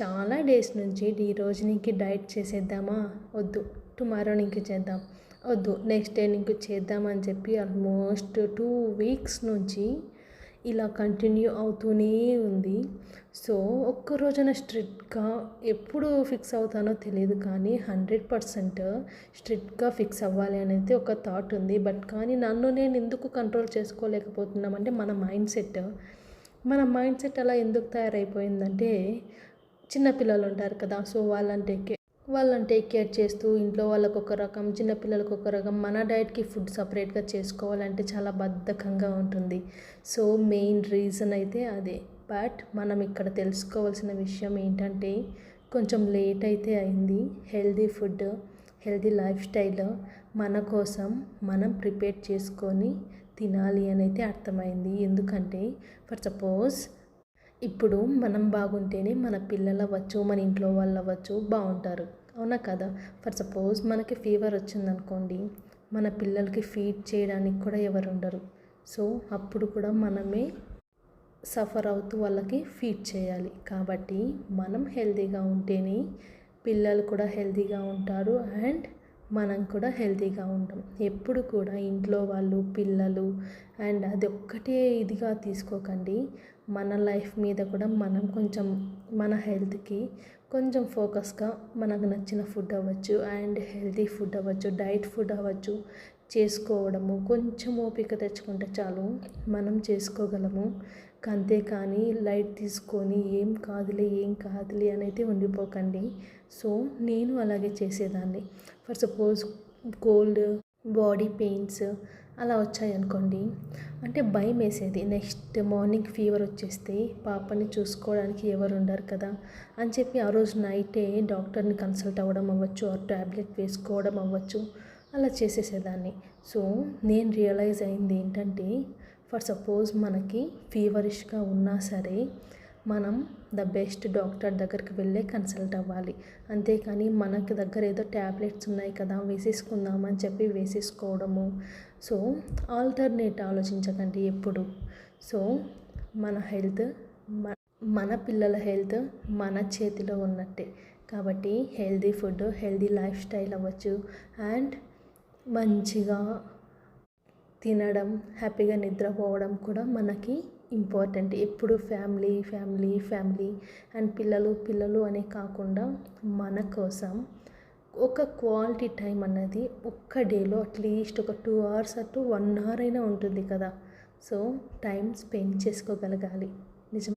చాలా డేస్ నుంచి ఈ రోజు నీకు డైట్ చేసేద్దామా? వద్దు. టుమారో నీకు చేద్దాం. వద్దు. నెక్స్ట్ డే నీకు చేద్దామని చెప్పి ఆల్మోస్ట్ టూ వీక్స్ నుంచి ఇలా కంటిన్యూ అవుతూనే ఉంది. సో ఒక్క రోజున స్ట్రిక్ట్గా ఎప్పుడు ఫిక్స్ అవుతానో తెలియదు కానీ హండ్రెడ్ పర్సెంట్ స్ట్రిక్ట్గా ఫిక్స్ అవ్వాలి అనేది ఒక థాట్ ఉంది. బట్ కానీ నన్ను నేను ఎందుకు కంట్రోల్ చేసుకోలేకపోతున్నామంటే మన మైండ్ సెట్. మన మైండ్ సెట్ అలా ఎందుకు తయారైపోయిందంటే చిన్నపిల్లలు ఉంటారు కదా సో వాళ్ళని టేక్ కేర్ వాళ్ళని టేక్ కేర్ చేస్తూ ఇంట్లో వాళ్ళకు ఒక రకం చిన్నపిల్లలకు ఒక రకం మన డైట్కి ఫుడ్ సపరేట్గా చేసుకోవాలంటే చాలా బద్ధకంగా ఉంటుంది. సో మెయిన్ రీజన్ అయితే అదే. బట్ మనం ఇక్కడ తెలుసుకోవాల్సిన విషయం ఏంటంటే కొంచెం లేట్ అయితే అయింది. Healthy food healthy lifestyle మన కోసం మనం ప్రిపేర్ చేసుకొని తినాలి అని అయితే అర్థమైంది. ఎందుకంటే ఫర్ సపోజ్ ఇప్పుడు మనం బాగుంటేనే మన పిల్లలు అవ్వచ్చు మన ఇంట్లో వాళ్ళు అవ్వచ్చు బాగుంటారు. అవునా కదా? ఫర్ సపోజ్ మనకి ఫీవర్ వచ్చిందనుకోండి మన పిల్లలకి ఫీడ్ చేయడానికి కూడా ఎవరు ఉండరు. సో అప్పుడు కూడా మనమే సఫర్ అవుతూ వాళ్ళకి ఫీడ్ చేయాలి. కాబట్టి మనం హెల్తీగా ఉంటేనే పిల్లలు కూడా హెల్తీగా ఉంటారు అండ్ మనం కూడా హెల్తీగా ఉంటాం. ఎప్పుడు కూడా ఇంట్లో వాళ్ళు పిల్లలు అండ్ అది ఒక్కటే ఇదిగా తీసుకోకండి. మన లైఫ్ మీద కూడా మనం కొంచెం మన హెల్త్కి కొంచెం ఫోకస్గా మనకు నచ్చిన ఫుడ్ అవ్వచ్చు అండ్ హెల్తీ ఫుడ్ అవ్వచ్చు డైట్ ఫుడ్ అవ్వచ్చు చేసుకోవడము కొంచెం ఓపిక తెచ్చుకుంటే చాలు మనం చేసుకోగలము. అంతేకాని లైట్ తీసుకొని ఏం కాదులే ఏం కాదులే అని ఉండిపోకండి. సో నేను అలాగే చేసేదాన్ని. For suppose cold body pains అలా వచ్చాయనుకోండి. అంటే భయం వేసేది. నెక్స్ట్ మార్నింగ్ ఫీవర్ వచ్చేస్తే పాపని చూసుకోవడానికి ఎవరు ఉండరు కదా అని చెప్పి ఆ రోజు నైటే డాక్టర్ని కన్సల్ట్ అవ్వడం అవ్వచ్చు ఆ ట్యాబ్లెట్ వేసుకోవడం అవ్వచ్చు అలా చేసేసేదాన్ని. సో నేను రియలైజ్ అయింది ఏంటంటే ఫర్ సపోజ్ మనకి ఫీవరిష్గా ఉన్నా సరే మనం ద బెస్ట్ డాక్టర్ దగ్గరికి వెళ్ళే కన్సల్ట్ అవ్వాలి. అంతేకాని మనకి దగ్గర ఏదో ట్యాబ్లెట్స్ ఉన్నాయి కదా వేసేసుకుందామని చెప్పి వేసేసుకోవడము. సో ఆల్టర్నేట్ ఆలోచించకండి ఎప్పుడు. సో మన హెల్త్ మన పిల్లల హెల్త్ మన చేతిలో ఉన్నట్టే. కాబట్టి healthy food healthy lifestyle అవ్వచ్చు. అండ్ మంచిగా తినడం హ్యాపీగా నిద్రపోవడం కూడా మనకి ఇంపార్టెంట్. ఎప్పుడు ఫ్యామిలీ ఫ్యామిలీ ఫ్యామిలీ అండ్ పిల్లలు పిల్లలు అనే కాకుండా మన కోసం ఒక క్వాలిటీ టైం అన్నది ఒక్క డేలో అట్లీస్ట్ ఒక టూ అవర్స్ అటు వన్ అవర్ అయినా ఉంటుంది కదా. So time spend చేసుకోగలగాలి.